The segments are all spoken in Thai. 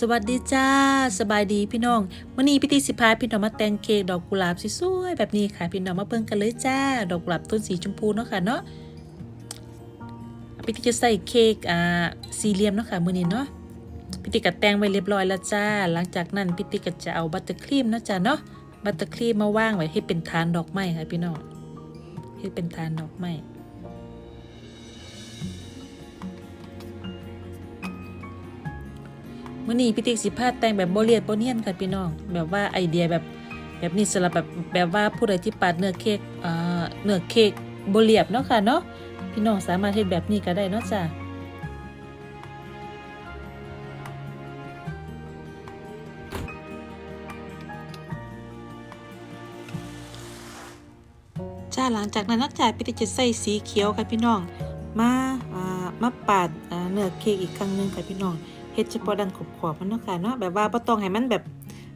สวัสดีจ้า สบายดีพี่น้องมื่อนี้พี่ตีสิพาพี่น้องมาแต่งเค้กดอกกุหลาบสวยๆแบบนี้ค่ะ พี่น้องมาเบิ่งกันเลยจ้า ดอกกุหลาบต้นสีชมพูเนาะค่ะเนาะพี่ตีจะใส่เค้กอ่าสี่เหลี่ยมเนาะค่ะมื่อนี้เนาะพี่ตีก็แต่งไว้เรียบร้อยแล้วจ้า หลังจากนั้นพี่ตีก็จะเอาบัตเตอร์ครีมเนาะจ้าเนาะบัตเตอร์ครีมมาวางไว้ให้เป็นฐานดอกไม้ค่ะพี่น้องให้เป็นฐานดอกไม้ มื่อนี้พี่ติ๊กสิพาแต่งแบบโบเลียดโบเนียนค่ะพี่น้อง แบบว่าไอเดียแบบแบบนี้สำหรับแบบแบบว่าผู้ใดที่ปาดเนื้อเค้กเอ่อเนื้อเค้กโบเลียบเนาะค่ะเนาะพี่น้องสามารถเฮ็ดแบบนี้ก็ได้เนาะจ้ะจ้าหลังจากนั้นนาะจ้ะพี่ติ๊กจะใส่สีเขียวค่ะพี่น้อง มาอ่ามาปาดเนื้อเค้กอีกครั้งหนึงค่ะพี่น้อง เฮ็ดเฉพาะด้านขอบๆมันเนาะค่ะเนาะแบบว่าบ่ต้องให้มันแบบ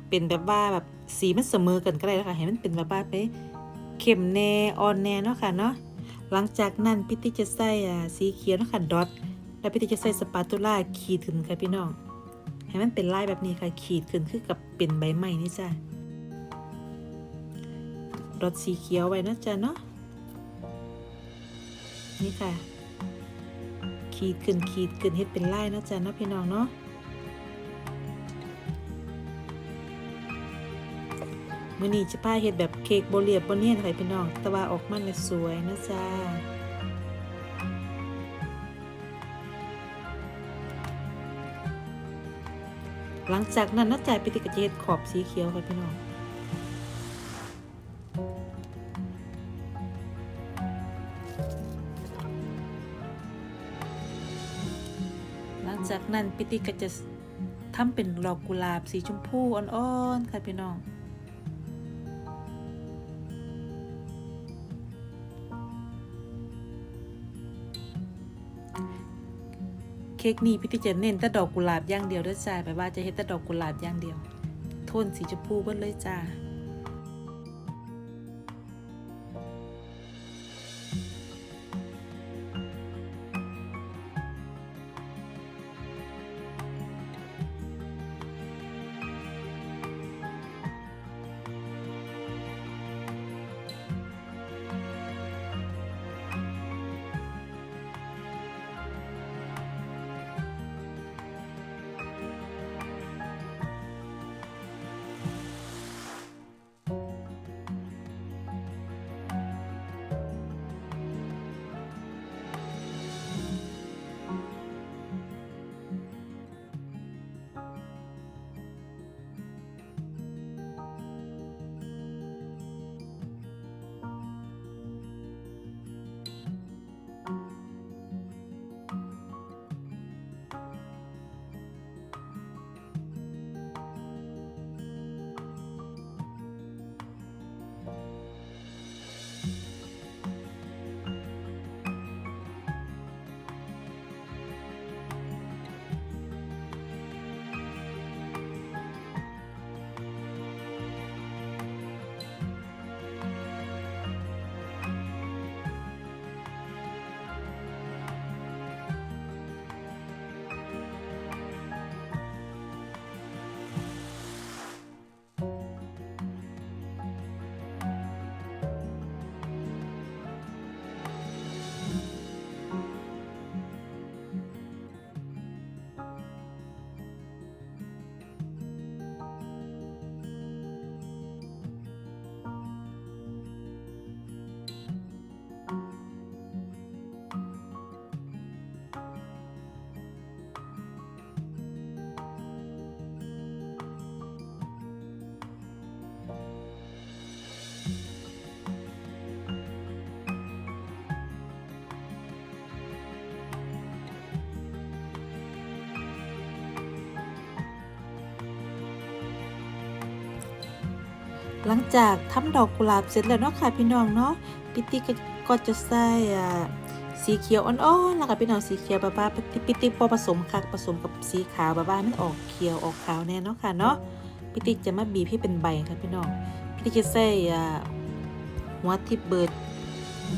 เป็นแบบว่าแบบสีมันเสมอกันก็ได้แล้วค่ะให้มันเป็นแบบว่าไปเข้มแน่อ่อนแน่เนาะค่ะเนาะหลังจากนั้นพี่ติจะใส่อ่าสีเขียวเนาะค่ะดอทแล้วพี่ติจะใส่สปาตูล่าขีดขึ้นค่ะพี่น้องให้มันเป็นลายแบบนี้ค่ะขีดขึ้นคือกับเป็นใบไม้นี่จ้ะดอทสีเขียวไว้นะจ้ะเนาะนี่ค่ะ ขีดขึ้นขีดขึ้นเฮ็ดเป็นลายนะจ้ะนาะพี่น้องเนาะมื้อนี้จะพาเฮ็ดแบบเค้กบ่เรียบบ่เนียนค่ะพี่น้องแต่ว่าออกมาเนี่ยสวยนะจ้าหลังจากนั้นนะจ้ะพี่ติกก็จะเฮ็ดขอบสีเขียวค่ะพี่น้อง จากนั้นพิติก็จะทำเป็นดอกกุหลาบสีชมพูอ่อนๆค่ะพี่น้อง เค้กนี้พิติจะเน้นแต่ดอกกุหลาบอย่างเดียวด้วยจ้าแบบว่าจะเฮ็ดแต่ดอกกุหลาบอย่างเดียว โทนสีชมพูเบิดเลยจ้า หลังจากทำดอกกุหลาบเสร็จแล้วเนาะค่ะพี่น้องเนาะพิติก็ก็จะใส่อ่าสีเขียวอ่อนๆแล้วก็พี่น้องสีเขียวบ้าๆพิติพอผสมคักผสมกับสีขาวบ้าๆมันออกเขียวออกขาวแน่เนาะค่ะเนาะพิติจะมาบีบให้เป็นใบค่ะพี่น้องพิติจะใส่อ่าหัวทิพเบิร์ด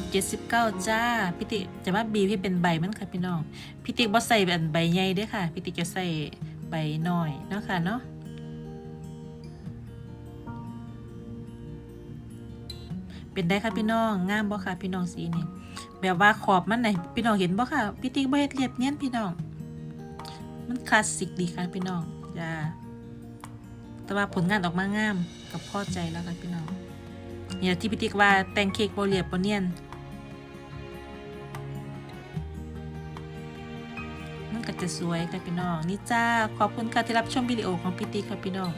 79จ้าพิติจะมาบีบให้เป็นใบมันค่ะพี่น้องพิติบ่ใส่เป็นใบใหญ่ด้อค่ะพิติจะใส่ใบหน่อยเนาะค่ะเนาะ เป็นได้ค่ะพี่น้องงามบ่ค่ะพี่น้องสีนี่แบบว่าขอบมันไหนพี่น้องเห็นบ่ค่ะพี่ติ๊กบ่เฮ็ดเรียบเนียนพี่น้อง มันคลาสสิกดีค่ะพี่น้องจ้าแต่ว่าผลงานออกมางามกับพอใจแล้วค่ะพี่น้องเนี่ยที่พี่ติ๊กว่าแต่งเค้กบ่เรียบบ่เนียนมันก็จะสวยค่ะพี่น้องนี่จ้าขอบคุณค่ะที่รับชมวิดีโอของพี่ติ๊กค่ะพี่น้อง